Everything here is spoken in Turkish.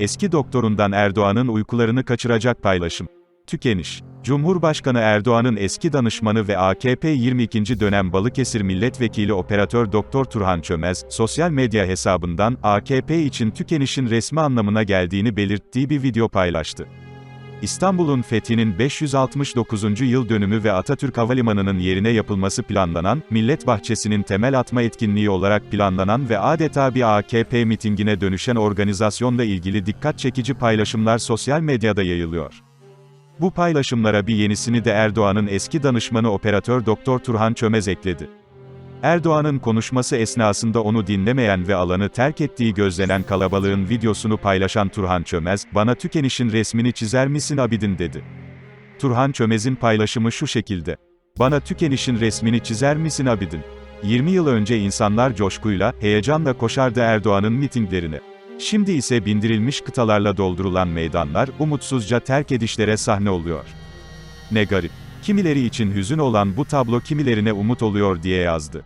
Eski doktorundan Erdoğan'ın uykularını kaçıracak paylaşım. Tükeniş. Cumhurbaşkanı Erdoğan'ın eski danışmanı ve AKP 22. dönem Balıkesir Milletvekili Operatör Doktor Turhan Çömez, sosyal medya hesabından AKP için tükenişin resmi anlamına geldiğini belirttiği bir video paylaştı. İstanbul'un fethinin 569. yıl dönümü ve Atatürk Havalimanı'nın yerine yapılması planlanan, Millet Bahçesi'nin temel atma etkinliği olarak planlanan ve adeta bir AKP mitingine dönüşen organizasyonla ilgili dikkat çekici paylaşımlar sosyal medyada yayılıyor. Bu paylaşımlara bir yenisini de Erdoğan'ın eski danışmanı operatör Doktor Turhan Çömez ekledi. Erdoğan'ın konuşması esnasında onu dinlemeyen ve alanı terk ettiği gözlenen kalabalığın videosunu paylaşan Turhan Çömez, bana tükenişin resmini çizer misin Abidin dedi. Turhan Çömez'in paylaşımı şu şekilde. Bana tükenişin resmini çizer misin Abidin? 20 yıl önce insanlar coşkuyla, heyecanla koşardı Erdoğan'ın mitinglerine. Şimdi ise bindirilmiş kıtalarla doldurulan meydanlar, umutsuzca terk edişlere sahne oluyor. Ne garip. Kimileri için hüzün olan bu tablo kimilerine umut oluyor diye yazdı.